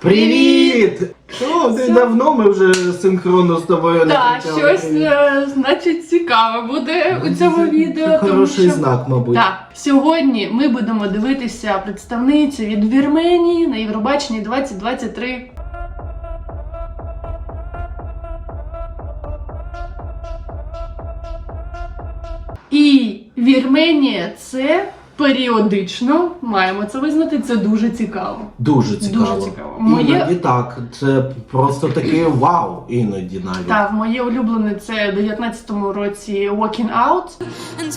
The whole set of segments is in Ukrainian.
Привіт! Ну, ти давно ми вже синхронно з тобою не Так, кричали щось, е, значить, цікаве буде у цьому відео. Це тому хороший що- знак, мабуть. Так, сьогодні ми будемо дивитися представницю від Вірменії на Євробаченні 2023. І Вірменія це періодично, маємо це визнати, це дуже цікаво. Дуже цікаво. Дуже цікаво. Моє- Іноді так. Це просто таке вау, іноді навіть. Так, моє улюблене це в 19-му році Walking Out. and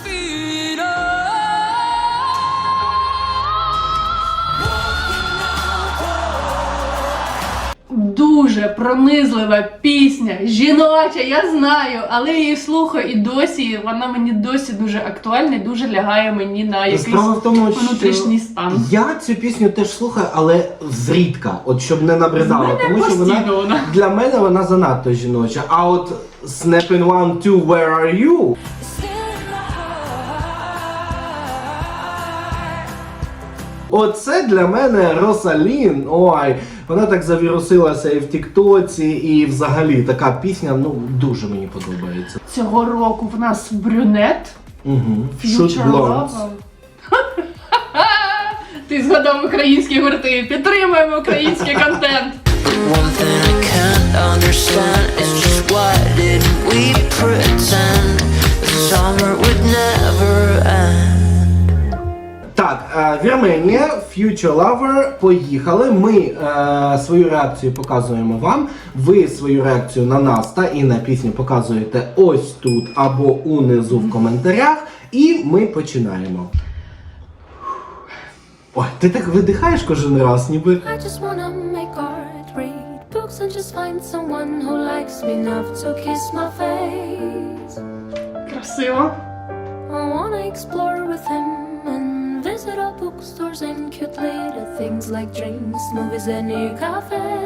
Дуже пронизлива пісня, жіноча, я знаю, але я її слухаю і досі вона мені досі дуже актуальна і дуже лягає мені на якийсь Справа в тому, що внутрішній стан. я цю пісню теж слухаю, але зрідка, от щоб не набридала, Мене тому що вона постійно вона. для мене вона занадто жіноча. А от Snapping One, Two, Where Are You? Оце для мене Росалін. Ой, вона так завірусилася і в Тіктоці, і взагалі така пісня, ну дуже мені подобається. Цього року в нас брюнет. Угу. Future Love. Ти згадав українські гурти. Підтримуємо український контент. One thing I can't understand is just Вірменія, Future Lover, поїхали. Ми е, свою реакцію показуємо вам. Ви свою реакцію на нас та і на пісню показуєте ось тут або унизу в коментарях. І ми починаємо. Ой, ти так видихаєш кожен раз, ніби. I just wanna make art, read books, and just find someone who likes me enough to kiss my face. Красиво. I wanna explore with him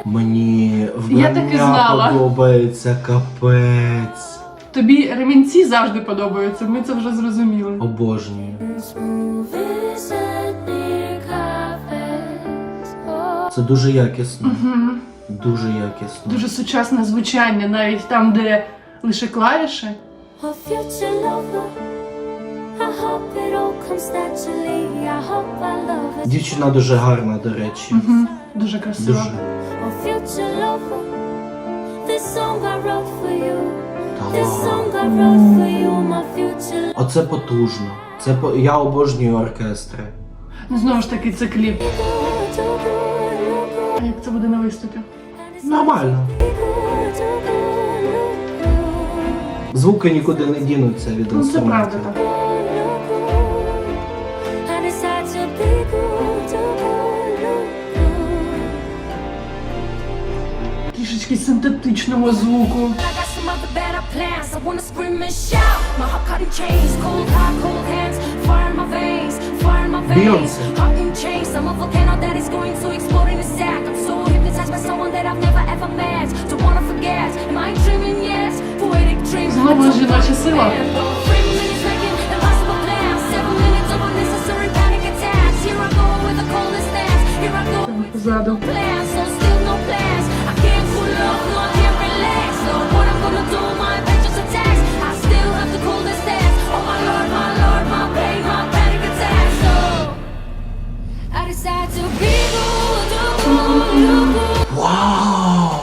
Мені Я так і знала. вбрання подобається капець. Тобі ремінці завжди подобаються, ми це вже зрозуміли. Обожнюю. Oh, Це дуже якісно. Мгм. Дуже якісно. Дуже сучасне звучання, навіть там, де лише клавіші. a future lover. Дівчина дуже гарна, до речі. Мгм. Дуже красиво. Дуже. Оце потужно. Це по... я обожнюю оркестри. Ну, знову ж таки, це кліп. А як це буде на виступі? Нормально. Звуки нікуди не дінуться від Ну, це правда так. dreaming? Yes, poetic dreams. Знову жіноча сила. Three Вау!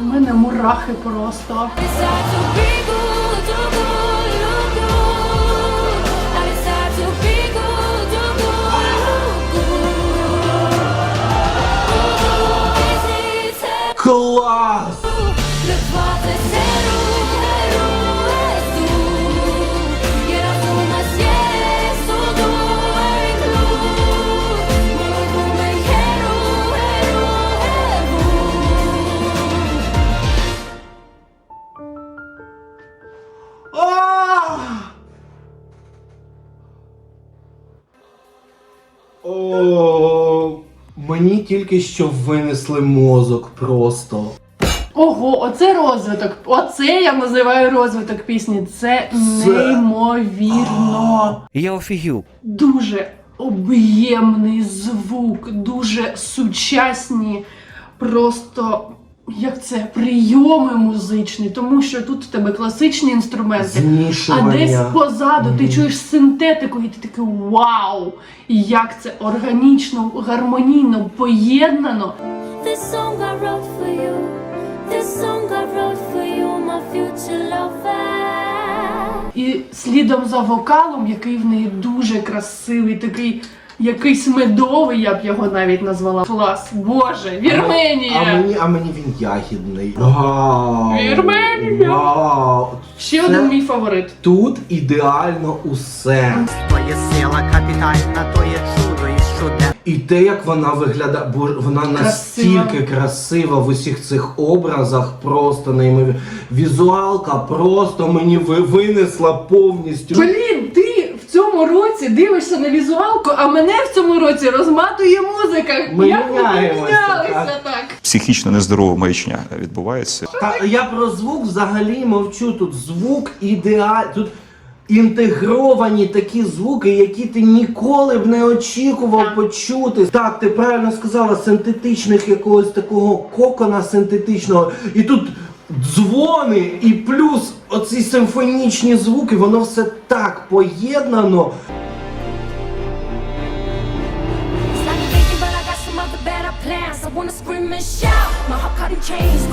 У мене мурахи просто. О, мені тільки що винесли мозок просто. Ого, оце розвиток. Оце я називаю розвиток пісні. Це Це- неймовірно. Я офігів. Дуже об'ємний звук, дуже сучасні, просто. Як це прийоми музичні, тому що тут в тебе класичні інструменти, а Змішування. десь позаду ти чуєш синтетику, і ти такий вау! Як це органічно, гармонійно поєднано. This song I wrote for you. This song I wrote for you, my future lover. І слідом за вокалом, який в неї дуже красивий, такий якийсь медовий, я б його навіть назвала. Клас, боже, Вірменія! А мені, а мені він ягідний. Вау! Вірменія! Вау! Ще Це- один мій фаворит. Тут ідеально усе. Твоє сила капітальна, то є чудо і чудне. І те, як вона виглядає, бо вона настільки красива в усіх цих образах, просто неймовірно. Візуалка просто мені ви- винесла повністю. Блін, ти цьому році дивишся на візуалку, а мене в цьому році розматує музика. Ми Як міняємося, помінялися так? психічно нездорова маячня відбувається. Та я про звук взагалі мовчу. Тут звук ідеальний. Тут інтегровані такі звуки, які ти ніколи б не очікував Так. почути. Так, ти правильно сказала, синтетичних якогось такого кокона синтетичного. І тут дзвони, і плюс оці симфонічні звуки, воно все так поєднано.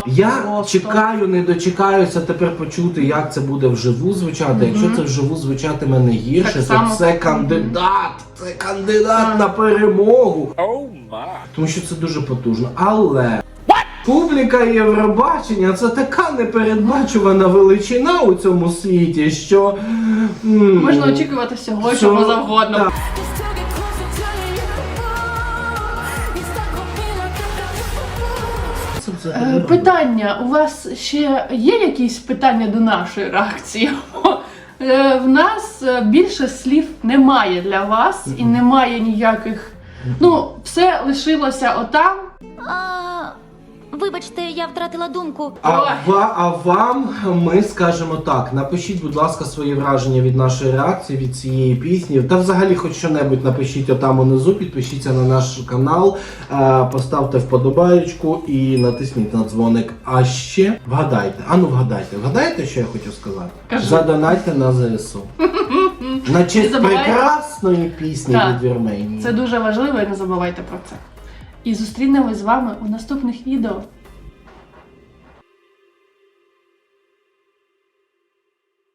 Я чекаю, не дочекаюся тепер почути, як це буде вживу звучати. Якщо це вживу звучатиме не гірше, Так то це кандидат. Це кандидат на перемогу. Тому що це дуже потужно. Але публіка Євробачення це така непередбачувана величина у цьому світі, що м, Можна очікувати всього, що- чого завгодно. так. Взагалі Е, Питання. У вас ще є якісь питання до нашої реакції? Е, В нас е, більше слів немає для вас і немає ніяких. Ну, все лишилося отам. А, вибачте, я втратила думку. А, ва- а вам ми скажемо так: напишіть, будь ласка, свої враження від нашої реакції, від цієї пісні. Та взагалі хоч що-небудь напишіть отам унизу, підпишіться на наш канал, е, поставте вподобаєчку і натисніть на дзвоник. А ще вгадайте, а ну вгадайте, вгадайте, що я хочу сказати? Кажи. Задонайте на ЗСУ. На честь забувайте. прекрасної пісні Так. від Вірменії. Це дуже важливо і не забувайте про це. І зустрінемось з вами у наступних відео.